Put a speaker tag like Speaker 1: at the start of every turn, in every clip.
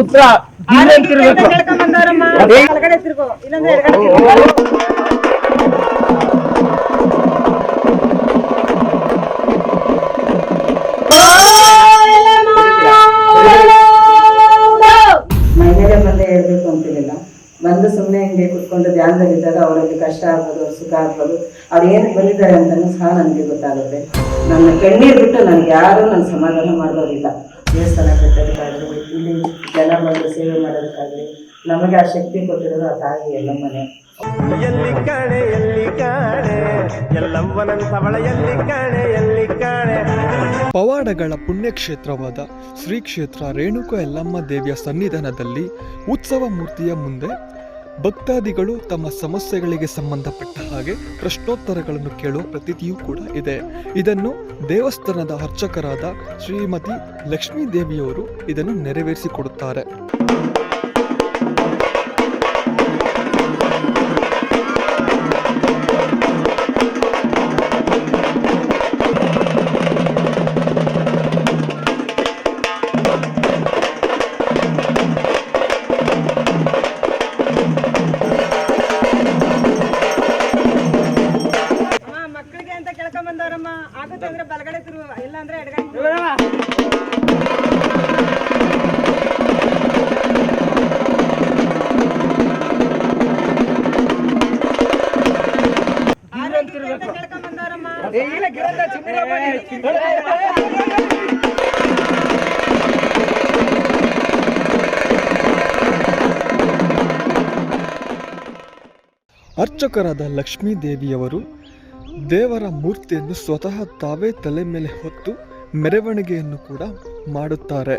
Speaker 1: ಪುತ್ರ
Speaker 2: ಹೇಳ್ಬೇಕು ಅಂತಿರಲಿಲ್ಲ. ಬಂದು ಸುಮ್ಮನೆ ಹಿಂಗೆ ಕುತ್ಕೊಂಡು ಧ್ಯಾನದಲ್ಲಿದ್ದಾಗ ಅವರಲ್ಲಿ ಕಷ್ಟ ಆಗ್ಬೋದು ಸುಖ ಆಗ್ಬೋದು. ಅವ್ರು ಏನು ಬಂದಿದ್ದಾರೆ ಅಂತಲೂ ಸಹ ನನಗೆ ಗೊತ್ತಾಗುತ್ತೆ. ನನ್ನ ಕಣ್ಣೀರು ಬಿಟ್ಟು ನನಗೆ ಯಾರೂ ನನ್ನ ಸಮಾಧಾನ ಮಾಡೋದಿಲ್ಲ ದೇವಸ್ಥಾನ ಕಟ್ಟೋದಕ್ಕಾಗಲಿ ಇಲ್ಲಿ ಜನ ಬಂದು ಸೇವೆ ಮಾಡೋದಕ್ಕಾಗಲಿ ನಮಗೆ ಆ ಶಕ್ತಿ ಕೊಟ್ಟಿರೋದು ಆ ತಾಯಿ ಎಲ್ಲಮ್ಮನೆ
Speaker 3: ಎಲ್ಲಿ ಕಾಣೆ ಎಲ್ಲಿ ಕಾಣೆ ಎಲ್ಲವ್ವನಂತವಳ ಎಲ್ಲಿ ಕಾಣೆ ಎಲ್ಲಿ ಕಾಣೆ.
Speaker 4: ಪವಾಡಗಳ ಪುಣ್ಯಕ್ಷೇತ್ರವಾದ ಶ್ರೀ ಕ್ಷೇತ್ರ ರೇಣುಕ ಯಲ್ಲಮ್ಮ ದೇವಿಯ ಸನ್ನಿಧಾನದಲ್ಲಿ ಉತ್ಸವ ಮೂರ್ತಿಯ ಮುಂದೆ ಭಕ್ತಾದಿಗಳು ತಮ್ಮ ಸಮಸ್ಯೆಗಳಿಗೆ ಸಂಬಂಧಪಟ್ಟ ಹಾಗೆ ಪ್ರಶ್ನೋತ್ತರಗಳನ್ನು ಕೇಳುವ ಪ್ರತೀತಿಯೂ ಕೂಡ ಇದೆ. ಇದನ್ನು ದೇವಸ್ಥಾನದ ಅರ್ಚಕರಾದ ಶ್ರೀಮತಿ ಲಕ್ಷ್ಮೀ ದೇವಿಯವರು ಇದನ್ನು ನೆರವೇರಿಸಿಕೊಡುತ್ತಾರೆ. ಅರ್ಚಕರಾದ ಲಕ್ಷ್ಮೀ ದೇವಿಯವರು ದೇವರ ಮೂರ್ತಿಯನ್ನು ಸ್ವತಃ ತಾವೇ ತಲೆ ಮೇಲೆ ಹೊತ್ತು ಮೆರವಣಿಗೆಯನ್ನು ಕೂಡ ಮಾಡುತ್ತಾರೆ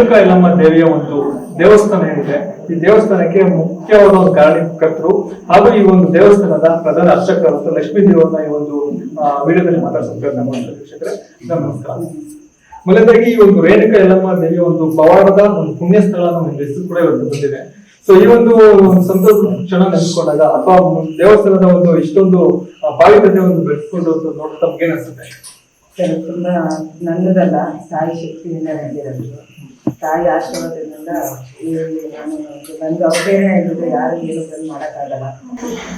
Speaker 5: ರೇಣುಕಾ ದೇವಿಯ ಒಂದು ದೇವಸ್ಥಾನ ಏನಿದೆ ಈ ದೇವಸ್ಥಾನಕ್ಕೆ ಮುಖ್ಯವಾದ ಒಂದು ಕಾರಣಕರ್ತರು ಹಾಗೂ ಈ ಒಂದು ದೇವಸ್ಥಾನದ ಪ್ರಧಾನ ಅರ್ಚಕರಾದ ಲಕ್ಷ್ಮೀ ದೇವರನ್ನ ಈ ಒಂದು ವಿಡಿಯೋದಲ್ಲಿ ಮಾತಾಡ್ಸೋಕೆ ವೀಕ್ಷಕರೇ. ನಮಸ್ಕಾರ. ಮೊದಲಾಗಿ ಈ ಒಂದು ರೇಣುಕಾ ಯಲ್ಲಮ್ಮ ದೇವಿಯ ಒಂದು ಪವಾಡದ ಒಂದು ಪುಣ್ಯ ಸ್ಥಳ ನಮ್ಮ ಹೆಸರು ಕೂಡ ಇವತ್ತು ಬಂದಿದೆ. ಸೊ ಈ ಒಂದು ಸಂತೋಷ ಕ್ಷಣ ನೆನೆಸ್ಕೊಂಡಾಗ ಅಥವಾ ದೇವಸ್ಥಾನದ ಒಂದು ಇಷ್ಟೊಂದು ಭಾವಿಕತೆ ಒಂದು ಬೆಳೆಸ್ಕೊಂಡು ನೋಡ್ತಾ ತಮ್ಗೆ ಏನಿಸುತ್ತೆ
Speaker 2: ತುಂಬಾ ತುಂಬ ನನ್ನದಲ್ಲ ಸಾಯಿ ಶಕ್ತಿಯಿಂದ ನಡೆದಿರೋದು ತಾಯಿ ಆಶೀರ್ವಾದದಿಂದ ನಾನು ನನಗೆ ಅವಧೇನೆ ಆಗಿದ್ರೆ ಯಾರು ಏನು ಬಂದು ಮಾಡೋಕ್ಕಾಗಲ್ಲ.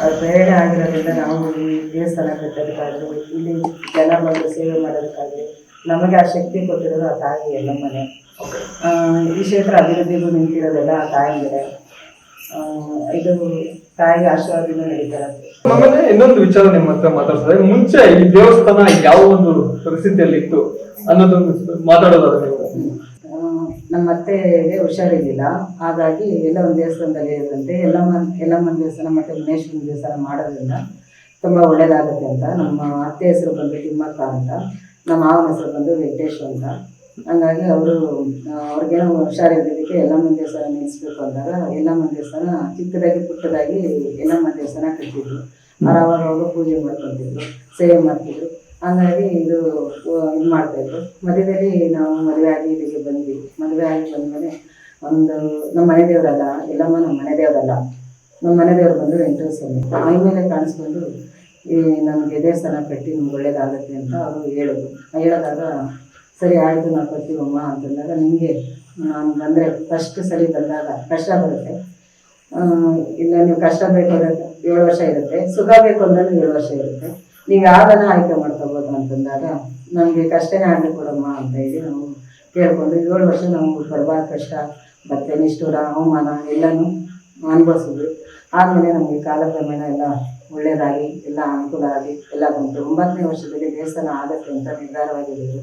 Speaker 2: ಅವ್ರ ಪ್ರೇರಣೆ ಆಗಿರೋದ್ರಿಂದ ನಾವು ಈ ದೇವಸ್ಥಾನ ಕಟ್ಟೋದಕ್ಕಾಗಲಿ ಇಲ್ಲಿ ಜನ ಬಂದು ಸೇವೆ ಮಾಡೋದಕ್ಕಾಗಲಿ ನಮಗೆ ಆ ಶಕ್ತಿ ಕೊಟ್ಟಿರೋದು ಆ ತಾಯಿ ಎಲ್ಲಮ್ಮನೆ ಈ ಕ್ಷೇತ್ರ ಅಭಿವೃದ್ಧಿಗೂ ನಿಂತಿರೋದೆಲ್ಲ ಆ ತಾಯಿ ಮೇಲೆ ಇದು ತಾಯಿ ಆಶೀರ್ವಾದದಿಂದ ನಡೀತಾರೆ.
Speaker 5: ಆಮೇಲೆ ಇನ್ನೊಂದು ವಿಚಾರ ನಿಮ್ಮ ಹತ್ರ ಮಾತಾಡ್ತಾರೆ ಮುಂಚೆ ಈ ದೇವಸ್ಥಾನ ಯಾವ ಒಂದು ಪರಿಸ್ಥಿತಿಯಲ್ಲಿ ಇತ್ತು ಅನ್ನೋದೊಂದು ಮಾತಾಡೋದಾದ್ರೆ ನೀವು.
Speaker 2: ನಮ್ಮ ಅತ್ತೆಗೆ ಹುಷಾರಿರಲಿಲ್ಲ. ಹಾಗಾಗಿ ಎಲ್ಲ ಒಂದು ದೇವಸ್ಥಾನದಲ್ಲಿ ಎಲ್ಲ ಎಲ್ಲ ಎಲ್ಲಮ್ಮನ ದೇವಸ್ಥಾನ ಮತ್ತು ಗಣೇಶ್ವರನ ದೇವಸ್ಥಾನ ಮಾಡೋದ್ರಿಂದ ತುಂಬ ಒಳ್ಳೆಯದಾಗುತ್ತೆ ಅಂತ. ನಮ್ಮ ಅತ್ತೆ ಹೆಸರು ಬಂದು ತಿಮ್ಮಕ್ಕ ಅಂತ, ನಮ್ಮ ಮಾವನ ಹೆಸರು ಬಂದು ವೆಂಕಟೇಶ್ ಅಂತ. ಹಂಗಾಗಿ ಅವರು ಅವ್ರಿಗೇನೋ ಹುಷಾರಿದ್ದಕ್ಕೆ ಎಲ್ಲಮ್ಮನ ದೇವಸ್ಥಾನ ನಿಲ್ಲಿಸ್ಬೇಕು ಅಂದಾಗ ಎಲ್ಲಮ್ಮನ ದೇವಸ್ಥಾನ ಚಿಕ್ಕದಾಗಿ ಪುಟ್ಟದಾಗಿ ಎಲ್ಲಮ್ಮನ ದೇವಸ್ಥಾನ ಕಟ್ಟಿದ್ರು. ಆರಾಮಾಗ ಪೂಜೆ ಮಾಡ್ಕೊತಿದ್ರು ಸೇವೆ ಮಾಡ್ತಿದ್ರು. ಹಂಗಾಗಿ ಇದು ಇದು ಮಾಡಬೇಕು. ಮದುವೆಯಲ್ಲಿ ನಾವು ಮದುವೆ ಆಗಿ ಇಲ್ಲಿಗೆ ಬಂದ್ವಿ. ಮದುವೆ ಆಗಿ ಬಂದಮೇಲೆ ಒಂದು ನಮ್ಮ ಮನೆ ದೇವರಲ್ಲ, ಎಲ್ಲಮ್ಮ ನಮ್ಮ ಮನೆ ದೇವರಲ್ಲ. ನಮ್ಮ ಮನೆ ದೇವರು ಬಂದು ಎಂಟು ಸ್ವಾಮಿ ಮೈ ಮೇಲೆ ಕಾಣಿಸ್ಕೊಂಡು ಈ ನಮಗೆ ದೇವಸ್ಥಾನ ಕಟ್ಟಿ ನಿಮ್ಗೆ ಒಳ್ಳೇದಾಗತ್ತೆ ಅಂತ ಅವರು ಹೇಳೋದು. ಹೇಳಿದಾಗ, ಸರಿ, ಆಯಿತು, ನಾವು ಕೊಡ್ತೀವಮ್ಮ ಅಂತಂದಾಗ ನಿಮಗೆ, ನಾನು ಬಂದರೆ ಫಸ್ಟ್ ಸರಿ ಬಂದಾಗ ಕಷ್ಟ ಬರುತ್ತೆ. ಇಲ್ಲ, ನೀವು ಕಷ್ಟ ಬೇಕು ಅಂದ್ರೆ ಏಳು ವರ್ಷ ಇರುತ್ತೆ. ಸುಖ ಬೇಕು ಅಂದ್ರೆ ಏಳು ವರ್ಷ ಇರುತ್ತೆ. ನೀವು ಯಾವ್ದನ್ನ ಆಯ್ಕೆ ಮಾಡ್ಕೋಬೋದು ಅಂತಂದಾಗ ನಮಗೆ ಕಷ್ಟನೇ ಆಗಲಿ ಕೊಡಮ್ಮ ಅಂತ ಹೇಳಿ ನಾವು ಕೇಳ್ಕೊಂಡು ಏಳು ವರ್ಷ ನಾವು ಬರಬಾರ್ದು ಕಷ್ಟ ಮತ್ತೆ ನಿಷ್ಠುರ, ಅವಮಾನ ಎಲ್ಲನೂ ಅನುಭವಿಸಿದ್ವಿ. ಆದಮೇಲೆ ನಮಗೆ ಕಾಲಕ್ರಮೇಣ ಎಲ್ಲ ಒಳ್ಳೆಯದಾಗಿ ಎಲ್ಲ ಅನುಕೂಲ ಆಗಿ ಎಲ್ಲ ಬಂತು. ಒಂಬತ್ತನೇ ವರ್ಷದಲ್ಲಿ ದೇವಸ್ಥಾನ ಆಗತ್ತೆ ಅಂತ ನಿರ್ಧಾರವಾಗಿದ್ದರು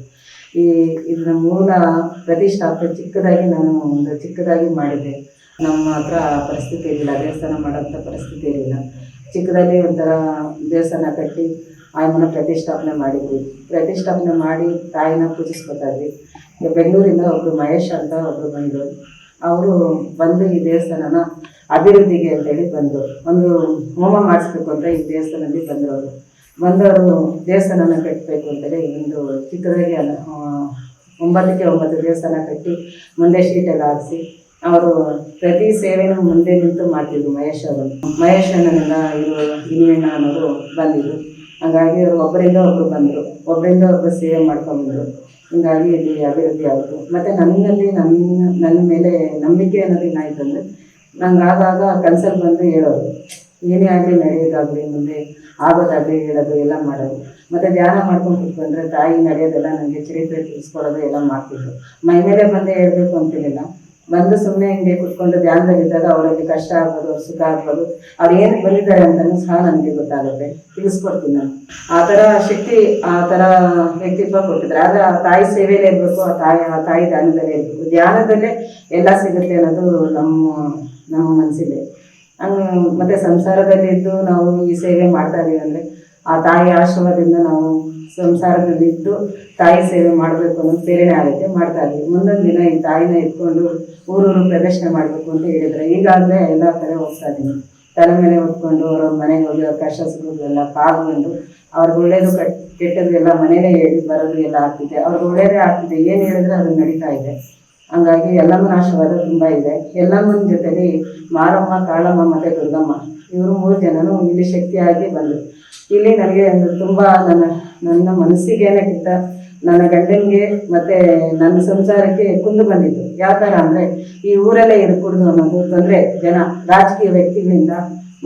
Speaker 2: ಈ ಇದನ್ನ ಮೂಲ ಪ್ರತಿಷ್ಠಾಪನೆ ಚಿಕ್ಕದಾಗಿ ನಾನು ಒಂದು ಚಿಕ್ಕದಾಗಿ ಮಾಡಿದ್ದೆ. ನಮ್ಮ ಹತ್ರ ಪರಿಸ್ಥಿತಿ ಇರಲಿಲ್ಲ, ದೇವಸ್ಥಾನ ಮಾಡೋಂಥ ಪರಿಸ್ಥಿತಿ ಇರಲಿಲ್ಲ. ಚಿಕ್ಕದಲ್ಲಿ ಒಂಥರ ದೇವಸ್ಥಾನ ಕಟ್ಟಿ ಆಯಮ್ಮನ ಪ್ರತಿಷ್ಠಾಪನೆ ಮಾಡಿದ್ವಿ. ಪ್ರತಿಷ್ಠಾಪನೆ ಮಾಡಿ ತಾಯಿನ ಪೂಜಿಸ್ಕೊತಾ ಇದ್ವಿ ಬೆಂಗಳೂರಿಂದ ಒಬ್ಬರು ಮಹೇಶ್ ಅಂತ ಒಬ್ಬರು ಬಂದರು. ಅವರು ಬಂದು ಈ ದೇವಸ್ಥಾನನ ಅಭಿವೃದ್ಧಿಗೆ ಅಂತೇಳಿ ಬಂದರು. ಒಂದು ಹೋಮ ಮಾಡಿಸ್ಬೇಕು ಅಂತ ಈ ದೇವಸ್ಥಾನದಲ್ಲಿ ಬಂದವರು ಬಂದವರು ದೇವಸ್ಥಾನನ ಕಟ್ಟಬೇಕು ಅಂತೇಳಿ ಒಂದು ಚಿಕ್ಕದಾಗಿ ಅಲ್ಲ ಒಂಬತ್ತಕ್ಕೆ ಒಂಬತ್ತು ದೇವಸ್ಥಾನ ಕಟ್ಟಿ ಮುಂದೆ ಶೀಟೆಲ್ಲ ಹಾಕಿಸಿ ಅವರು ಪ್ರತಿ ಸೇವೆನೂ ಮುಂದೆ ನಿಂತು ಮಾಡ್ತಿದ್ರು ಮಹೇಶ್ ಅವರು. ಮಹೇಶ್ ಅಣ್ಣನೆಲ್ಲ ಇವರು ಇನ್ನೇನ ಅನ್ನೋರು ಬಂದಿದ್ರು. ಹಂಗಾಗಿ ಅವರು ಒಬ್ಬರಿಂದ ಒಬ್ಬರು ಬಂದರು. ಒಬ್ಬರಿಂದ ಒಬ್ಬರು ಸೇವೆ ಮಾಡ್ಕೊಂಡ್ಬಂದರು ಹಿಂಗಾಗಿ ಇಲ್ಲಿ ಅಭಿವೃದ್ಧಿ ಆಯಿತು. ಮತ್ತು ನನ್ನಲ್ಲಿ ನನ್ನ ನನ್ನ ಮೇಲೆ ನಂಬಿಕೆ ಅನ್ನೋದು ಏನಾಯ್ತು ಅಂದರೆ ನಂಗೆ ಆಗಾಗ ಕನ್ಸಲ್ಲಿ ಬಂದು ಹೇಳೋದು ಏನೇ ಆಗಲಿ ನಡೆಯೋದಾಗಲಿ, ಮುಂದೆ ಆಗೋದಾಗಲಿ ಹೇಳೋದು ಎಲ್ಲ ಮಾಡೋದು ಮತ್ತು ಧ್ಯಾನ ಮಾಡ್ಕೊಂಡು ಕೂತ್ಕೊಂಡ್ರೆ ತಾಯಿ ನಡೆಯೋದೆಲ್ಲ ನನಗೆ ಚರಿತ್ರೆ ತಿಳಿಸ್ಕೊಡೋದು ಎಲ್ಲ ಮಾಡ್ತಿದ್ರು. ಮೈ ಮೇಲೆ ಬಂದೇ ಹೇಳಬೇಕು ಅಂತಿರಲಿಲ್ಲ. ಬಂದು ಸುಮ್ಮನೆ ಹಿಂಗೆ ಕುತ್ಕೊಂಡು ಧ್ಯಾನದಲ್ಲಿದ್ದಾಗ ಅವರಲ್ಲಿ ಕಷ್ಟ ಆಗ್ಬೋದು, ಅವ್ರ ಸುಖ ಆಗ್ಬೋದು. ಅವ್ರು ಏನು ಬಂದಿದ್ದಾರೆ ಅಂತಲೂ ಸಹ ನನಗೆ ಗೊತ್ತಾಗುತ್ತೆ. ತಿಳಿಸ್ಕೊಡ್ತೀನಿ ನಾನು. ಆ ಥರ ಶಕ್ತಿ, ಆ ಥರ ವ್ಯಕ್ತಿತ್ವ ಕೊಟ್ಟಿದ್ದಾರೆ ಆದರೆ ಆ ತಾಯಿ ಸೇವೆಯಲ್ಲೇ ಇರಬೇಕು, ಆ ತಾಯಿ ಆ ತಾಯಿ ಧ್ಯಾನದಲ್ಲೇ ಇರಬೇಕು. ಧ್ಯಾನದಲ್ಲೇ ಎಲ್ಲ ಸಿಗುತ್ತೆ ಅನ್ನೋದು ನಮ್ಮ ನಮ್ಮ ಮನಸ್ಸಿದೆ ಹಂಗೆ ಮತ್ತೆ ಸಂಸಾರದಲ್ಲಿದ್ದು ನಾವು ಈ ಸೇವೆ ಮಾಡ್ತಾ ಇದೀವಿ ಅಂದರೆ ಆ ತಾಯಿ ಆಶ್ರಮದಿಂದ ನಾವು ಸಂಸಾರದಲ್ಲಿದ್ದು ತಾಯಿ ಸೇವೆ ಮಾಡಬೇಕು ಅನ್ನೋ ಪ್ರೇರಣೆ ಆಗುತ್ತೆ, ಮಾಡ್ತಾ ಇದ್ವಿ ಮುಂದೊಂದು ದಿನ ಈ ತಾಯಿನ ಇಟ್ಕೊಂಡು ಊರೂರು ಪ್ರದರ್ಶನ ಮಾಡಬೇಕು ಅಂತ ಹೇಳಿದ್ರೆ ಈಗಾಗಲೇ ಎಲ್ಲ ಕಡೆ ಹೋಗ್ತಾ ಇದ್ದೀನಿ. ತಲೆ ಮೇಲೆ ಹೊತ್ಕೊಂಡು ಅವ್ರ ಮನೆಗೆ ಹೋಗಿ ಅವ್ರ ಕಷ್ಟ ಸುಖಗಳೆಲ್ಲ ಪಾಲ್ಗೊಂಡು ಅವ್ರಿಗೆ ಒಳ್ಳೇದು ಕಟ್ ಕೆಟ್ಟದ್ದು ಎಲ್ಲ ಮನೇಲೇ ಹೇಳಿ ಬರೋದು ಎಲ್ಲ ಆಗ್ತಿದೆ. ಅವ್ರಿಗೆ ಒಳ್ಳೇದೇ ಆಗ್ತಿದೆ. ಏನು ಹೇಳಿದ್ರೆ ಅದು ನಡೀತಾ ಇದೆ. ಹಂಗಾಗಿ ಎಲ್ಲಮ್ಮನ ಆಶೀರ್ವಾದ ತುಂಬ ಇದೆ. ಎಲ್ಲಮ್ಮನ ಜೊತೆಲಿ ಮಾರಮ್ಮ, ಕಾಳಮ್ಮ ಮತ್ತು ದುರ್ಗಮ್ಮ, ಇವರು ಮೂರು ಜನನೂ ಇಲ್ಲಿ ಶಕ್ತಿಯಾಗಿ ಬಂದರು ಇಲ್ಲಿ ನನಗೆ ಒಂದು ತುಂಬ ನನ್ನ ನನ್ನ ಮನಸ್ಸಿಗೇನೆ ಕಿತ್ತ ನನ್ನ ಗಂಡನಿಗೆ ಮತ್ತು ನನ್ನ ಸಂಸಾರಕ್ಕೆ ಕುಂದು ಬಂದಿತ್ತು ಯಾವ ಥರ ಅಂದರೆ, ಈ ಊರಲ್ಲೇ ಇರಕೂಡ್ದು ಅನ್ನೋದು ತೊಂದರೆ. ಜನ, ರಾಜಕೀಯ ವ್ಯಕ್ತಿಗಳಿಂದ,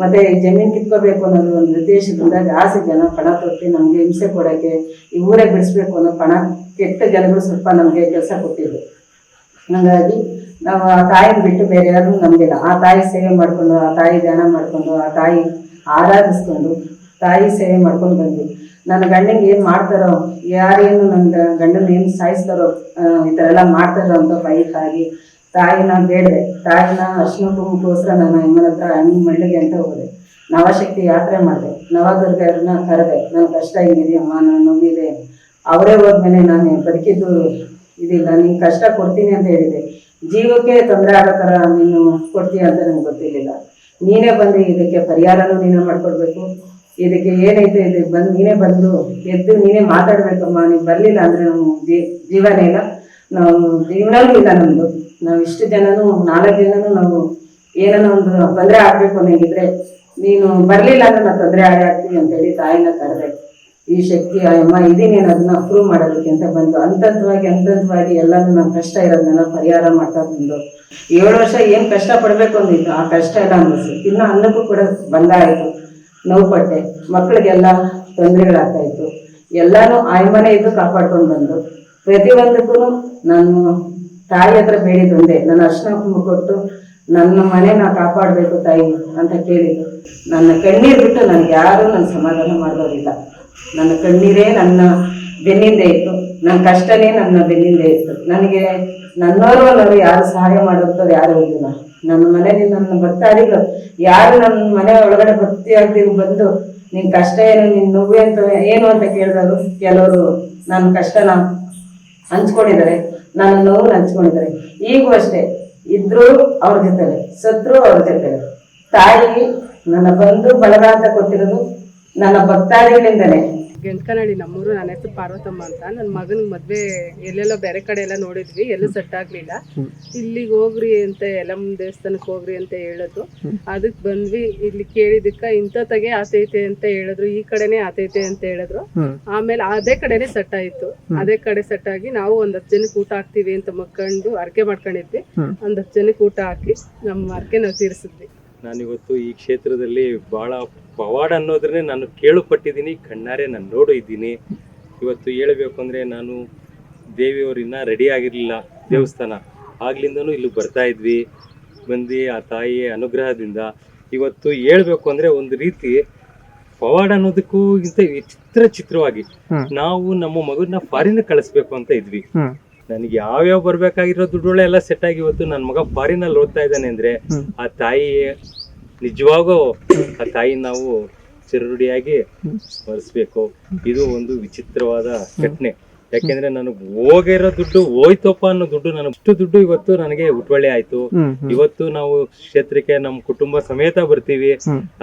Speaker 2: ಮತ್ತು ಜಮೀನು ಕಿತ್ಕೋಬೇಕು ಅನ್ನೋದು ಒಂದು ಉದ್ದೇಶದಿಂದ ಜಾಸ್ತಿ ಜನ ಪಣ ತೊಟ್ಟಿ ನಮಗೆ ಹಿಂಸೆ ಕೊಡೋಕ್ಕೆ, ಈ ಊರೇ ಬಿಡಿಸ್ಬೇಕು ಅನ್ನೋ ಪಣ ಕೆಟ್ಟ ಜನಗಳು ಸ್ವಲ್ಪ ನಮಗೆ ಕೆಲಸ ಕೊಟ್ಟಿದ್ರು. ಹಾಗಾಗಿ, ನಾವು ಆ ತಾಯಿನ ಬಿಟ್ಟು ಬೇರೆ ಯಾರು ನಂಬಿಲ್ಲ ಆ ತಾಯಿ ಸೇವೆ ಮಾಡಿಕೊಂಡು, ಆ ತಾಯಿ ಧ್ಯಾನ ಮಾಡಿಕೊಂಡು, ಆ ತಾಯಿ ಆರಾಧಿಸ್ಕೊಂಡು ತಾಯಿ ಸೇವೆ ಮಾಡ್ಕೊಂಡು ಬಂದ್ವಿ. ನನ್ನ ಗಂಡಂಗೆ ಏನು ಮಾಡ್ತಾರೋ, ಯಾರೇನು ನನ್ನ ಗಂಡನ ಏನು ಸಾಯಿಸ್ತಾರೋ ಈ ಥರ ಎಲ್ಲ ಮಾಡ್ತಾರೋ ಅಂತ ಬೈಕಾಗಿ ತಾಯಿನ ಬೇಡದೆ ತಾಯಿನ ಅರ್ಶಿನ ಕುಂಕುಮಕ್ಕೋಸ್ಕರ ನನ್ನ ಅಮ್ಮನ ಹತ್ರ ಹಣ್ಣು ಮಳ್ಳಿಗೆ ಅಂತ ಹೋದೆ. ನವಶಕ್ತಿ ಯಾತ್ರೆ ಮಾಡಿದೆ. ನವದುರ್ಗರನ್ನ ಕರೆದೆ. ನನ್ನ ಕಷ್ಟ ಹಿಂಗಿದೆ ಅಮ್ಮ, ನಾನು ನೋವಿದೆ ಅವರೇ ಹೋದ್ಮೇಲೆ ನಾನು ಬದುಕಿದ್ದು ಇದಿಲ್ಲ. ನೀನು ಕಷ್ಟ ಕೊಡ್ತೀನಿ ಅಂತ ಹೇಳಿದೆ. ಜೀವಕ್ಕೆ ತೊಂದರೆ ಆಗೋ ಥರ ನೀನು ಕೊಡ್ತೀಯ ಅಂತ ನನಗೆ ಗೊತ್ತಿರಲಿಲ್ಲ. ನೀನೇ ಬಂದು ಇದಕ್ಕೆ ಪರಿಹಾರನೂ ನೀನು ಮಾಡ್ಕೊಡ್ಬೇಕು. ಇದಕ್ಕೆ ಏನೈತೆ ಇದು ಬಂದು ನೀನೇ ಬಂದು ಎದ್ದು ನೀನೇ ಮಾತಾಡ್ಬೇಕಮ್ಮ, ನೀವು ಬರಲಿಲ್ಲ ಅಂದರೆ ನಮ್ಮ ಜೀವನ ಇಲ್ಲ. ನಾವು ಜೀವನವೂ ಇಲ್ಲ ನಮ್ಮದು ನಾವು ಇಷ್ಟು ಜನನು, ನಾಲ್ಕು ಜನನು ನಾವು ಏನೋ ಒಂದು ತೊಂದರೆ ಆಗಬೇಕು ಅನ್ನಂಗಿದ್ರೆ ನೀನು ಬರಲಿಲ್ಲ ಅಂದ್ರೆ ನಾವು ತೊಂದರೆ ಆಗೇ ಆಗ್ತೀವಿ ಅಂತೇಳಿ ತಾಯಿನ ಕರೆದೆ ಈ ಶಕ್ತಿ ಅಮ್ಮ ಇದೀನಿ ಅದನ್ನ ಅಪ್ರೂವ್ ಮಾಡೋದಕ್ಕೆ ಅಂತ ಬಂದು ಅಂತದ್ವಾಗಿ ಅಂತದ್ವಾಗಿ ಎಲ್ಲಾನು ನಮ್ಮ ಕಷ್ಟ ಇರೋದನ್ನೆಲ್ಲ ಪರಿಹಾರ ಮಾಡ್ತಾ ಬಂದು. ಏಳು ವರ್ಷ ಏನು ಕಷ್ಟ ಪಡ್ಬೇಕು ಅಂದಿದ್ದು ಆ ಕಷ್ಟ ಎಲ್ಲ ಅನ್ನಿಸ್ತು ಇನ್ನು ಅನ್ನಕ್ಕೂ ಕೂಡ ಬಂದ ಆಯಿತು ನೋವು ಪಟ್ಟೆ ಮಕ್ಕಳಿಗೆಲ್ಲ ತೊಂದರೆಗಳಾಗ್ತಾ ಇತ್ತು. ಎಲ್ಲಾನು ಆಯಮ್ಮನೆ ಇದ್ದು ಕಾಪಾಡ್ಕೊಂಡು ಬಂದು. ಪ್ರತಿಯೊಂದಕ್ಕೂ ನಾನು ತಾಯಿ ಹತ್ರ ಬೇಡಿದ್ದು ಒಂದೇ ನನ್ನ ಅರ್ಶನ ಕೊಟ್ಟು ನನ್ನ ಮನೆನ ಕಾಪಾಡಬೇಕು ತಾಯಿ ಅಂತ ಕೇಳಿದ್ದು. ನನ್ನ ಕಣ್ಣೀರು ಬಿಟ್ಟು ನನಗೆ ಯಾರು ನನ್ನ ಸಮಾಧಾನ ಮಾಡೋರಿಲ್ಲ ನನ್ನ ಕಣ್ಣೀರೇ ನನ್ನ ಬೆನ್ನಿಂದ ಇತ್ತು. ನನ್ನ ಕಷ್ಟನೇ ನನ್ನ ಬೆನ್ನಿಂದೆ ಇತ್ತು. ನನಗೆ ನನ್ನವರು ಅನ್ನೋರು ಯಾರು ಸಹಾಯ ಮಾಡುತ್ತೋ ಯಾರು ಇರಲಿಲ್ಲ. ನನ್ನ ಮನೆಯಲ್ಲಿ ನನ್ನ ಭಕ್ತಾದಿಗಳು ಯಾರು ನನ್ನ ಮನೆ ಒಳಗಡೆ ಭಕ್ತಿಯಾಗ್ದಿರು ಬಂದು, ನಿನ್ ಕಷ್ಟ ಏನು, ನಿನ್ ನೋವು ಅಂತ ಏನು ಅಂತ ಕೇಳಿದವರು ಕೆಲವರು ನನ್ನ ಕಷ್ಟನ ಹಂಚ್ಕೊಂಡಿದ್ದಾರೆ, ನನ್ನ ನೋವು ಹಂಚ್ಕೊಂಡಿದ್ದಾರೆ. ಈಗೂ ಅಷ್ಟೇ, ಇದ್ರು ಅವ್ರ ಜೊತೆ ಸತ್ರು ಅವ್ರ ಜೊತೆ ತಾಯಿ ನನ್ನ ಬಂಧು ಬಳಗ ಅಂತ ಕೊಟ್ಟಿರೋದು ನನ್ನ ಭಕ್ತಾದಿಗಳಿಂದನೇ.
Speaker 6: ಗೆಂಟ್ಕನಹಳ್ಳಿ ನಮ್ಮೂರು ನನ್ನ ಹೆಸರು ಪಾರ್ವತಮ್ಮ ಅಂತ. ನನ್ನ ಮಗನ ಮದ್ವೆ ಎಲ್ಲೆಲ್ಲೋ ಬೇರೆ ಕಡೆ ಎಲ್ಲ ನೋಡಿದ್ವಿ ಎಲ್ಲೂ ಸೆಟ್ ಆಗಲಿಲ್ಲ. ಇಲ್ಲಿಗೆ ಹೋಗ್ರಿ ಅಂತ ಎಲ್ಲಮ್ಮ ದೇವಸ್ಥಾನಕ್ಕೆ ಹೋಗ್ರಿ ಅಂತ ಹೇಳಿದ್ರು ಅದಕ್ಕೆ ಬಂದ್ವಿ ಇಲ್ಲಿ ಕೇಳಿದಕ್ಕ ಇಂಥತ್ತಾಗೆ ಆತೈತೆ ಅಂತ ಹೇಳಿದ್ರು ಈ ಕಡೆನೆ ಆತೈತೆ ಅಂತ ಹೇಳಿದ್ರು. ಆಮೇಲೆ ಅದೇ ಕಡೆನೆ ಸೆಟ್ ಆಯ್ತು. ಅದೇ ಕಡೆ ಸೆಟ್ ಆಗಿ ನಾವು ಒಂದ್ ಹತ್ತು ಜನಕ್ಕೆ ಊಟ ಹಾಕ್ತಿವಿ ಅಂತ ಮಕ್ಕಂಡು ಅರ್ಕೆ ಮಾಡ್ಕೊಂಡಿದ್ವಿ. ಒಂದ್ ಹತ್ತು ಜನಕ್ಕೆ ಊಟ ಹಾಕಿ ನಮ್ಮ ಅರ್ಕೆ ನಾವು ತೀರಿಸಿದ್ವಿ.
Speaker 1: ನಾನಿವತ್ತು ಈ ಕ್ಷೇತ್ರದಲ್ಲಿ ಬಹಳ ಪವಾಡ ಅನ್ನೋದ್ರನ್ನೇ ನಾನು ಕೇಳುಪಟ್ಟಿದ್ದೀನಿ ಕಣ್ಣಾರೆ ನಾನು ನೋಡು ಇದ್ದೀನಿ ಇವತ್ತು ಹೇಳಬೇಕು ಅಂದರೆ ನಾನು ದೇವಿಯವರಿನ್ನ ರೆಡಿ ಆಗಿರಲಿಲ್ಲ ದೇವಸ್ಥಾನ. ಆಗ್ಲಿಂದನೂ ಇಲ್ಲಿ ಬರ್ತಾ ಇದ್ವಿ ಬಂದು ಆ ತಾಯಿಯ ಅನುಗ್ರಹದಿಂದ. ಇವತ್ತು ಹೇಳ್ಬೇಕು ಅಂದರೆ ಒಂದು ರೀತಿ ಪವಾಡ ಅನ್ನೋದಕ್ಕೂ ಇಂತ ವಿಚಿತ್ರ ಚಿತ್ರವಾಗಿ ನಾವು ನಮ್ಮ ಮಗನ ಫಾರಿನ್ ಕಳಿಸ್ಬೇಕು ಅಂತ ಇದ್ವಿ. ನನಗೆ ಯಾವ್ಯಾವ ಬರ್ಬೇಕಾಗಿರೋ ದುಡ್ಡುಗಳೆಲ್ಲ ಸೆಟ್ ಆಗಿ ಇವತ್ತು ನನ್ನ ಮಗ ಫಾರಿನಲ್ಲಿ ಓದ್ತಾ ಇದ್ದಾನೆ ಅಂದ್ರೆ ಆ ತಾಯಿ ನಿಜವಾಗೂ ಆ ತಾಯಿ ನಾವು ಚಿರುಡಿಯಾಗಿ ಸ್ಮರಿಸ್ಬೇಕು. ಇದು ಒಂದು ವಿಚಿತ್ರವಾದ ಘಟನೆ. ಯಾಕೆಂದ್ರೆ ನನಗೆ ಹೋಗಿರೋ ದುಡ್ಡು ಹೋಯ್ತಪ್ಪ ಅನ್ನೋ ದುಡ್ಡು ನನಗೆ ಇಷ್ಟು ದುಡ್ಡು ಇವತ್ತು ನನಗೆ ಉಟ್ವಳ್ಳಿ ಆಯ್ತು. ಇವತ್ತು ನಾವು ಕ್ಷೇತ್ರಕ್ಕೆ ನಮ್ಮ ಕುಟುಂಬ ಸಮೇತ ಬರ್ತೀವಿ.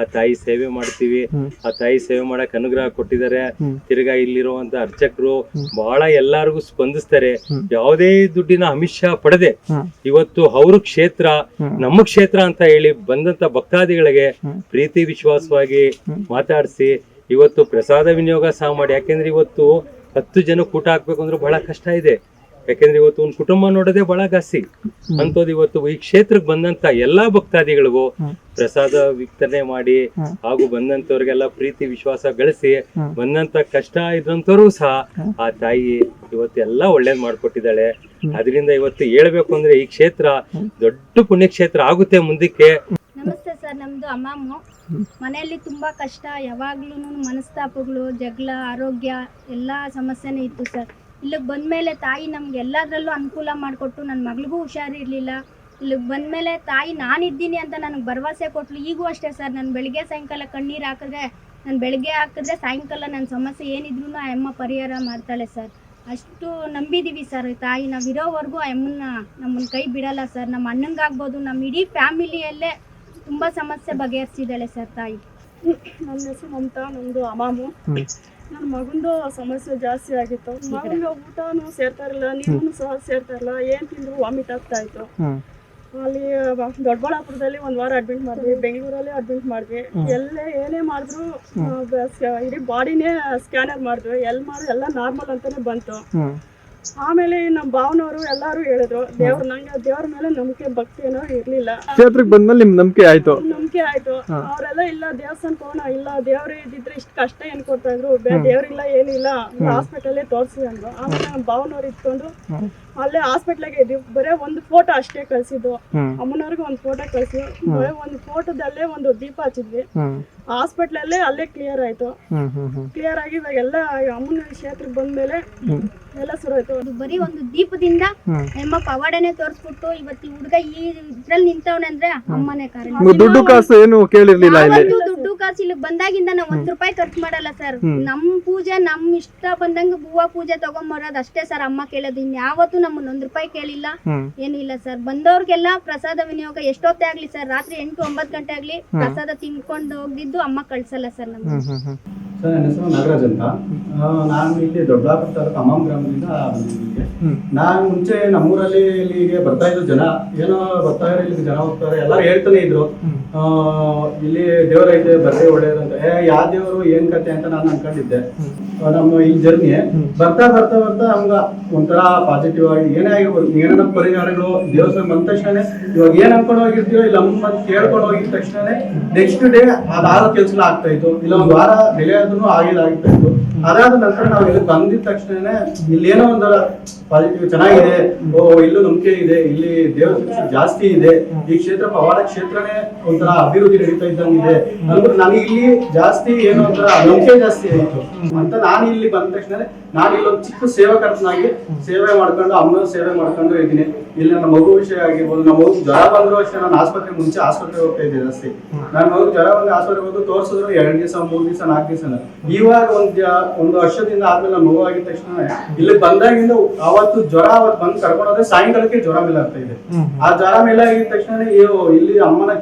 Speaker 1: ಆ ತಾಯಿ ಸೇವೆ ಮಾಡ್ತೀವಿ. ಆ ತಾಯಿ ಸೇವೆ ಮಾಡಕ್ ಅನುಗ್ರಹ ಕೊಟ್ಟಿದ್ದಾರೆ. ತಿರ್ಗಾ ಇಲ್ಲಿರುವಂತ ಅರ್ಚಕರು ಬಹಳ ಎಲ್ಲಾರ್ಗು ಸ್ಪಂದಿಸ್ತಾರೆ. ಯಾವುದೇ ದುಡ್ಡಿನ ಅಮಿಷ ಪಡೆದೆ. ಇವತ್ತು ಅವ್ರ ಕ್ಷೇತ್ರ ನಮ್ಮ ಕ್ಷೇತ್ರ ಅಂತ ಹೇಳಿ ಬಂದಂತ ಭಕ್ತಾದಿಗಳಿಗೆ ಪ್ರೀತಿ ವಿಶ್ವಾಸವಾಗಿ ಮಾತಾಡಿಸಿ ಇವತ್ತು ಪ್ರಸಾದ ವಿನಿಯೋಗ ಸಹ ಮಾಡಿ. ಯಾಕೆಂದ್ರೆ ಇವತ್ತು ಹತ್ತು ಜನ ಕೂಟ ಹಾಕ್ಬೇಕು ಅಂದ್ರೆ ಬಹಳ ಕಷ್ಟ ಇದೆ. ಯಾಕೆಂದ್ರೆ ಇವತ್ತು ಒಂದು ಕುಟುಂಬ ನೋಡೋದೇ ಬಹಳ ಗಾಸಿ. ಅಂತದ್ ಇವತ್ತು ಈ ಕ್ಷೇತ್ರಕ್ಕೆ ಬಂದಂತ ಎಲ್ಲಾ ಭಕ್ತಾದಿಗಳಿಗೂ ಪ್ರಸಾದ ವಿತರಣೆ ಮಾಡಿ ಹಾಗೂ ಬಂದಂತವ್ರಿಗೆಲ್ಲ ಪ್ರೀತಿ ವಿಶ್ವಾಸ ಗಳಿಸಿ ಬಂದಂತ ಕಷ್ಟ ಇದ್ರಂತವ್ರು ಸಹ ಆ ತಾಯಿ ಇವತ್ತು ಎಲ್ಲಾ ಒಳ್ಳೇದ್ ಮಾಡ್ಕೊಟ್ಟಿದ್ದಾಳೆ. ಅದರಿಂದ ಇವತ್ತು ಹೇಳ್ಬೇಕು ಅಂದ್ರೆ ಈ ಕ್ಷೇತ್ರ ದೊಡ್ಡ ಪುಣ್ಯಕ್ಷೇತ್ರ ಆಗುತ್ತೆ ಮುಂದಕ್ಕೆ.
Speaker 7: ನಮಸ್ತೆ ಸರ್ ನಮ್ದು ಅಮ್ಮಾಮು ಮನೆಯಲ್ಲಿ ತುಂಬ ಕಷ್ಟ. ಯಾವಾಗ್ಲೂ ಮನಸ್ತಾಪಗಳು, ಜಗಳ, ಆರೋಗ್ಯ ಎಲ್ಲ ಸಮಸ್ಯೆನೇ ಇತ್ತು ಸರ್. ಇಲ್ಲಿಗೆ ಬಂದಮೇಲೆ ತಾಯಿ ನಮ್ಗೆ ಎಲ್ಲದರಲ್ಲೂ ಅನುಕೂಲ ಮಾಡಿಕೊಟ್ಟು ನನ್ನ ಮಗಳಿಗೂ ಹುಷಾರಿರಲಿಲ್ಲ. ಇಲ್ಲಿಗೆ ಬಂದಮೇಲೆ ತಾಯಿ ನಾನಿದ್ದೀನಿ ಅಂತ ನನಗೆ ಭರವಸೆ ಕೊಟ್ಲು. ಈಗೂ ಅಷ್ಟೇ ಸರ್. ನಾನು ಬೆಳಿಗ್ಗೆ ಸಾಯಂಕಾಲ ಕಣ್ಣೀರು ಹಾಕಿದ್ರೆ, ನಾನು ಬೆಳಗ್ಗೆ ಹಾಕಿದ್ರೆ ಸಾಯಂಕಾಲ ನನ್ನ ಸಮಸ್ಯೆ ಏನಿದ್ರು ಆ ಅಮ್ಮ ಪರಿಹಾರ ಮಾಡ್ತಾಳೆ ಸರ್. ಅಷ್ಟು ನಂಬಿದೀವಿ ಸರ್. ತಾಯಿ ನಾವು ಇರೋವರೆಗೂ ಆ ಅಮ್ಮನ್ನ ನಮ್ಮನ್ನ ಕೈ ಬಿಡಲ್ಲ ಸರ್. ನಮ್ಮ ಅಣ್ಣಂಗಾಗ್ಬೋದು. ನಮ್ಮ ಇಡೀ ಫ್ಯಾಮಿಲಿಯಲ್ಲೇ ತುಂಬ ಸಮಸ್ಯೆ ಬಗೆಹರಿಸಿದ್ದಾಳೆ ಸರ್ ತಾಯಿ.
Speaker 8: ನನ್ನ ಹೆಸರು ಮಮತಾ ನಮ್ದು ಅಮಾಮು. ನನ್ನ ಮಗಂದು ಸಮಸ್ಯೆ ಜಾಸ್ತಿ ಆಗಿತ್ತು. ಮಗನಿಗೆ ಊಟನೂ ಸೇರ್ತಾ ಇರಲಿಲ್ಲ ನೀರು ಸಹ ಸೇರ್ತಾ ಇರಲಿಲ್ಲ ಏನ್ ತಿಂದ್ರು ವಾಮಿಟ್ ಆಗ್ತಾ ಇತ್ತು. ಅಲ್ಲಿ ದೊಡ್ಡಬಳ್ಳಾಪುರದಲ್ಲಿ ಒಂದ್ ವಾರ ಅಡ್ಮಿಟ್ ಮಾಡಿದ್ವಿ ಬೆಂಗಳೂರಲ್ಲಿ ಅಡ್ಮಿಟ್ ಮಾಡಿದ್ವಿ. ಎಲ್ಲೇ ಏನೇ ಮಾಡಿದ್ರು ಇಡೀ ಬಾಡಿನೇ ಸ್ಕ್ಯಾನರ್ ಮಾಡಿದ್ವಿ. ಎಲ್ಲಿ ಮಾಡಿದ್ರು ಎಲ್ಲ ನಾರ್ಮಲ್ ಅಂತಾನೆ ಬಂತು. ಆಮೇಲೆ ನಮ್ಮ ಭಾವನವರು ಎಲ್ಲಾರು ಹೇಳಿದ್ರು ದೇವ್ರ ನಂಗೆ ದೇವ್ರ ಮೇಲೆ ನಂಬಿಕೆ ಭಕ್ತಿ ಏನೋ ಇರ್ಲಿಲ್ಲ.
Speaker 4: ಕ್ಷೇತ್ರಕ್ಕೆ ಬಂದ್ಮೇಲೆ ನಿಮ್ ನಂಬಿಕೆ ಆಯ್ತು?
Speaker 8: ನಂಬಿಕೆ ಆಯ್ತು. ಅವರೆಲ್ಲ ಇಲ್ಲ ದೇವಸ್ಥಾನ ಕೋಣ ಇಲ್ಲ ದೇವ್ರ ಇದ್ದಿದ್ರೆ ಇಷ್ಟು ಕಷ್ಟ ಏನ್ ಕೊಡ್ತಾ ಇದ್ರು ದೇವ್ರಿಲ್ಲ ಏನಿಲ್ಲ ಹಾಸ್ಪಿಟಲ್ಲೇ ತೋರ್ಸಿ ಅಂದ್ರು. ಆಮೇಲೆ ನಮ್ಮ ಭಾವನವ್ರು ಇಟ್ಕೊಂಡು ಅಲ್ಲೇ ಹಾಸ್ಪಿಟ್ಲಾಗೆ ಇದ್ವಿ. ಬರೇ ಒಂದು ಫೋಟೋ ಅಷ್ಟೇ ಕಳ್ಸಿದ್ದು. ಅಮ್ಮನವ್ರಿಗೆ ಒಂದು ಫೋಟೋ ಕಳ್ಸಿ ಬರೇ ಒಂದು ಫೋಟೋದಲ್ಲೇ ಒಂದು ದೀಪ ಹಚ್ಚಿದ್ವಿ. ಹಾಸ್ಪಿಟ್ಲಲ್ಲೇ ಅಲ್ಲೇ ಕ್ಲಿಯರ್ ಆಯ್ತು. ಕ್ಲಿಯರ್ ಆಗಿ ಇವಾಗ ಎಲ್ಲ ಅಮ್ಮನ ಕ್ಷೇತ್ರಕ್ಕೆ ಬಂದ್ಮೇಲೆ ಎಲ್ಲ ಶುರುವಾಯ್ತು
Speaker 7: ಅದು ಬರೀ ಒಂದು ದೀಪದಿಂದ ನಮ್ಮ ಪವಾಡನೆ ತೋರಿಸ್ಬಿಟ್ಟು ಇವತ್ತು ಹುಡುಗ ಈ ಇದ್ರಲ್ಲಿ ನಿಂತವನೆ ಅಂದ್ರೆ ಅಮ್ಮನೇ ಕಾರಣ.
Speaker 4: ದುಡ್ಡು ಕಾಸು ಏನು ಕೇಳಿರ್ಲಿಲ್ಲ ಇಲ್ಲಿ.
Speaker 7: ದುಡ್ಡು ಕಾಸು ಇಲ್ಲಿ ಬಂದಾಗಿಂದ ನಾವು ಒಂದ್ ರೂಪಾಯಿ ಖರ್ಚು ಮಾಡಲ್ಲ ಸರ್. ನಮ್ ಪೂಜೆ ನಮ್ ಇಷ್ಟ ಬಂದಂಗ ಹೂವ ಪೂಜೆ ತಗೊಂಬರೋದು ಅಷ್ಟೇ ಸರ್ ಅಮ್ಮ ಕೇಳೋದು. ಇನ್ಯಾವತ್ತೂ ನಮ್ಮನ್ನ ಒಂದ್ ರೂಪಾಯಿ ಕೇಳಿಲ್ಲ. ಏನಿಲ್ಲ ಸರ್. ಬಂದವ್ರಿಗೆಲ್ಲ ಪ್ರಸಾದ ವಿನಿಯೋಗ ಎಷ್ಟೊತ್ತೇ ಆಗ್ಲಿ ಸರ್. ರಾತ್ರಿ ಎಂಟು ಒಂಬತ್ತು ಗಂಟೆ ಆಗ್ಲಿ ಪ್ರಸಾದ ತಿನ್ಕೊಂಡು ಹೋಗಿದ್ದು ಅಮ್ಮ ಕಳ್ಸಲ್ಲ ಸರ್ ನಮ್ಗೆ.
Speaker 9: ಸರ್ ನನ್ನ ಹೆಸರು ನಾಗರಾಜ್ ಅಂತ. ನಾನು ಇಲ್ಲಿ ದೊಡ್ಡಾಪುರ ತಾಲೂಕು ಅಮ್ಮಂ ಗ್ರಾಮದಿಂದ ಬಂದಿದ್ದೀನಿ. ನಾನು ಮುಂಚೆ ನಮ್ಮೂರಲ್ಲಿ ಇಲ್ಲಿಗೆ ಬರ್ತಾ ಇದ್ರು ಜನ ಏನೋ ಬರ್ತಾ ಇರೋ ಇಲ್ಲಿ ಜನ ಹೋಗ್ತಾರೆ ಎಲ್ಲರೂ ಹೇಳ್ತಾನೆ ಇದ್ರು. ಆ, ಇಲ್ಲಿ ದೇವರ ಐತೆ ಬರ್ರಿ ಒಳ್ಳೇದಂತ ಯಾವ ದೇವರು ಏನ್ ಕತೆ ಅಂತ ನಾನು ಅನ್ಕೊಂಡಿದ್ದೆ. ನಮ್ಮ ಈ ಜರ್ನಿ ಬರ್ತಾ ಬರ್ತಾ ಬರ್ತಾ ನಮ್ಗ ಒಂಥರ ಪಾಸಿಟಿವ್ ಆಗಿ ಏನೇ ಆಗಿರ್ಬೋದು ಏನೇನೋ ಪರಿಹಾರಗಳು ದೇವಸ್ಥಾನ ಬಂದ ತಕ್ಷಣ ಇವಾಗ ಏನ್ ಅನ್ಕೊಂಡು ಹೋಗಿರ್ತೀವೋ ಇಲ್ಲ ಅಮ್ಮ ಕೇಳ್ಕೊಂಡು ಹೋಗಿದ ತಕ್ಷಣ ನೆಕ್ಸ್ಟ್ ಡೇ ಅದಾದ ಕೆಲಸ ಆಗ್ತಾ ಇತ್ತು. ಇಲ್ಲ ಒಂದ್ ವಾರ ಬೆಲೆ ಆದ್ರೂ ಆಗಿಲ್ಲ ಆಗ್ತಾ ಇತ್ತು ಅದಾದ ನಂತರ ನಾವು ಇಲ್ಲಿ ಬಂದಿದ ತಕ್ಷಣ ಇಲ್ಲಿ ಏನೋ ಒಂಥರ ಪಾಸಿಟಿವ್ ಚೆನ್ನಾಗಿದೆ. ಓ ಇಲ್ಲೂ ನಂಬಿಕೆ ಇದೆ. ಇಲ್ಲಿ ದೇವರ ಜಾಸ್ತಿ ಇದೆ. ಈ ಕ್ಷೇತ್ರ ಪವಾಡ ಕ್ಷೇತ್ರನೇ ಒಂಥರ ಅಭಿವೃದ್ಧಿ ನಡೀತಾ ಇದ್ದಂಗಿದೆ. ಅಂದ್ಬಿಟ್ಟು ನನಗೆ ಇಲ್ಲಿ ಜಾಸ್ತಿ ಏನೋ ಒಂಥರ ನಂಬಿಕೆ ಜಾಸ್ತಿ ಆಯ್ತು. ಅಂತ ನಾನು ಇಲ್ಲಿ ಬಂದ ತಕ್ಷಣ ನಾನು ಇಲ್ಲೊಂದು ಚಿಕ್ಕ ಸೇವಕರ್ತನಾಗಿ ಸೇವೆ ಮಾಡ್ಕೊಂಡು ಅಮ್ಮನ ಸೇವೆ ಮಾಡ್ಕೊಂಡು ಇದ್ದೀನಿ. ಇಲ್ಲಿ ನನ್ನ ಮಗು ವಿಷಯ ಆಗಿರ್ಬೋದು ನಮ್ಮ ಮಗು ಜ್ವರ ಬಂದ್ರು ಅಷ್ಟೇ ನಾನು ಆಸ್ಪತ್ರೆ ಮುಂಚೆ ಆಸ್ಪತ್ರೆಗೆ ಹೋಗ್ತಾ ಇದ್ದೆ ಜಾಸ್ತಿ ನನ್ನ ಮಗು ಜ್ವರ ಬಂದು ಆಸ್ಪತ್ರೆ ಹೋಗಿ ತೋರಿಸಿದ್ರು ಎರಡು ದಿವಸ ಮೂರು ದಿವಸ ನಾಲ್ಕು ದಿವಸ ಇವಾಗ ಒಂದು ಒಂದು ವರ್ಷದಿಂದ ಆದ್ಮೇಲೆ ನನ್ನ ಮಗು ಆಗಿದ ತಕ್ಷಣ ಇಲ್ಲಿ ಬಂದಾಗಿಂದ ಅವತ್ತು ಜ್ವರ ಅವತ್ತು ಬಂದು ಕರ್ಕೊಂಡೋದ್ರೆ ಸಾಯಂಕಾಲಕ್ಕೆ ಜ್ವರ ಮೇಲೆ ಆಗ್ತಾ ಇದೆ ಆ ಜ್ವರ ಮೇಲೆ ಆಗಿದ ತಕ್ಷಣ ಇಲ್ಲಿ ಅಮ್ಮನ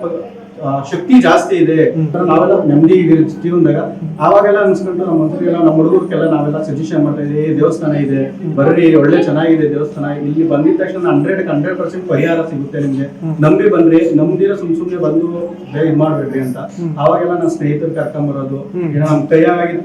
Speaker 9: ಶಕ್ತಿ ಜಾಸ್ತಿ ಇದೆ. ನಾವೆಲ್ಲ ನೆಮ್ಮದಿ ಇದೆ ಜೀವನದಾಗ. ಆವಾಗೆಲ್ಲ ಅನ್ಸ್ಕೊಂಡು ನಮ್ಮ ಮಂತ್ರಿಗೆಲ್ಲ ನಮ್ಮ ಹುಡುಗರಿಗೆಲ್ಲ ನಾವೆಲ್ಲ ಸಜೆಷನ್ ಮಾಡ್ತಾ ಇದ್ದೀವಿ "ಏ, ದೇವಸ್ಥಾನ ಇದೆ. ಬರ್ರಿ ಒಳ್ಳೆ ಚೆನ್ನಾಗಿದೆ ದೇವಸ್ಥಾನ. ಇಲ್ಲಿ ಬಂದಿದ ತಕ್ಷಣ ಹಂಡ್ರೆಡ್ ಹಂಡ್ರೆಡ್ ಪರ್ಸೆಂಟ್ ಪರಿಹಾರ ಸಿಗುತ್ತೆ ನಿಮ್ಗೆ. ನಂಬಿ ಬಂದ್ರಿ ನಮ್ದಿರ ಸುಮ್ ಸುಮ್ನೆ ಬಂದು ಇದ್ ಮಾಡ್ಬೇಡ್ರಿ ಅಂತ. ಅವಾಗೆಲ್ಲ ನನ್ನ ಸ್ನೇಹಿತರು ಕರ್ಕೊಂಡ್ ಬರೋದು. ನಮ್ ಕೈಯಾಗಿ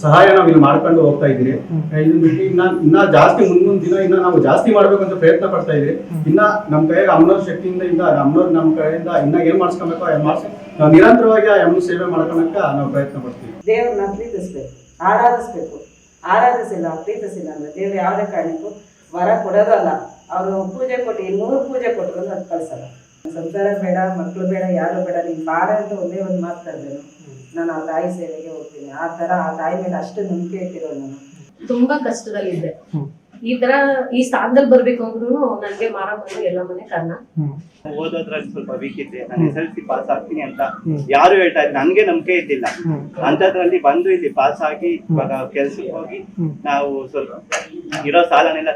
Speaker 9: ಸಹಾಯ ನಾವ್ ಇಲ್ಲಿ ಮಾಡ್ಕೊಂಡು ಹೋಗ್ತಾ ಇದ್ದೀರಿ. ಇದನ್ನ ಬಿಟ್ಟು ಇನ್ನ ಇನ್ನ ಜಾಸ್ತಿ ಮುಂದಿನ ದಿನ ಇನ್ನ ನಾವು ಜಾಸ್ತಿ ಮಾಡ್ಬೇಕು ಅಂತ ಪ್ರಯತ್ನ ಪಡ್ತಾ ಇದ್ವಿ ಇನ್ನ ನಮ್ ಕೈಯಾಗ ಅಮ್ಮನವ್ರ ಶಕ್ತಿಯಿಂದ ಇಂದ ಅಮ್ಮನವ್ರ ನಮ್ ಕಡೆಯಿಂದ ಇನ್ನ ಏನ್ ಮಾಡ್ಸ್ಕೊಬೇಕು ಆ ಮಾಡ್ಸಿ ನಾವು ನಿರಂತರವಾಗಿ ಆ ಅಮ್ಮನ ಸೇವೆ ಮಾಡ್ಕೊಳಕ ನಾವು ಪ್ರಯತ್ನ ಪಡ್ತೀವಿ.
Speaker 2: ದೇವ್ರನ್ನ ಪ್ರೀತಿಸ್ಬೇಕು ಆರಾಧಿಸ್ಬೇಕು. ಆರಾಧಿಸಿಲ್ಲ ಪ್ರೀತಿಸಿಲ್ಲ ಅಂದ್ರೆ ದೇವ್ರು ಯಾವ್ದೇ ಕಾರಣಕ್ಕೂ ವರ ಕೊಡೋದಲ್ಲ ಅವರು ಪೂಜೆ ಕೊಟ್ಟು ಇನ್ನೂರು ಪೂಜೆ ಕೊಟ್ಟರು ಅದು ಕಳ್ಸಲ್ಲ. ಸಂಸಾರ ಬೇಡ ಮಕ್ಕಳು ಬೇಡ ಯಾರು ಬೇಡ ನೀನು ಬಾರ ಅಂತ ಒಂದೇ ಒಂದು ಮಾತು ಕರೆದೇನು ನಾನು ಆ ತಾಯಿ ಸೇವೆಗೆ ಹೋಗ್ತೀನಿ. ಆ ತರ ಆ ತಾಯಿ ಮೇಲೆ ಅಷ್ಟು ನಂಬಿಕೆ ಇಟ್ಟಿರೋ ನಾನು.
Speaker 10: ತುಂಬಾ ಕಷ್ಟದಲ್ಲಿದ್ದೆ. ಈ ತರ ಈ ಸ್ಥಾನದಲ್ಲಿ ಬರ್ಬೇಕು ಅಂದ್ರೂ ನನ್ಗೆ ಮಾರಮ್ಮನ ಎಲ್ಲ ಮನೆ ಕಾರಣ.
Speaker 11: ಓದೋದ್ರಲ್ಲಿ ಸ್ವಲ್ಪ ವೀಕ್ ಇದ್ದೆ. ನಾನು ಎಸ್ ಎಲ್ ಸಿ ಪಾಸ್ ಆಗ್ತೀನಿ ಅಂತ ಯಾರು ಹೇಳ್ತಾ ಇದ್ರು ನನ್ಗೆ ನಂಬಿಕೆ ಇದ್ದಿಲ್ಲ. ಅಂತದ್ರಲ್ಲಿ ಬಂದು ಇಲ್ಲಿ ಪಾಸ್ ಆಗಿ ಇವಾಗ ಕೆಲ್ಸಕ್ಕೆ ಹೋಗಿ ನಾವು ಸ್ವಲ್ಪ ಇರೋ ಸಾಲನೆಲ್ಲ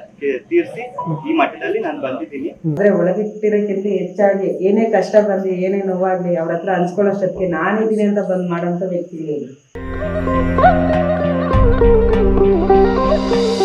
Speaker 11: ತೀರಿಸಿ ಈ ಮಟ್ಟದಲ್ಲಿ ನಾನು ಬಂದಿದ್ದೀನಿ.
Speaker 2: ಅಂದ್ರೆ ಒಳಗಿಟ್ಟಿರೋಕ್ಕಿಂತ ಹೆಚ್ಚಾಗಿ ಏನೇ ಕಷ್ಟ ಬರ್ಲಿ ಏನೇ ನೋವಾಗ್ಲಿ ಅವ್ರ ಹತ್ರ ಹಂಚ್ಕೊಳ್ಳೋಷ್ಟೊತ್ತಿಗೆ ನಾನಿದ್ದೀನಿ ಅಂತ ಬಂದ್ ಮಾಡೋಂಥ ವ್ಯಕ್ತಿಗಳು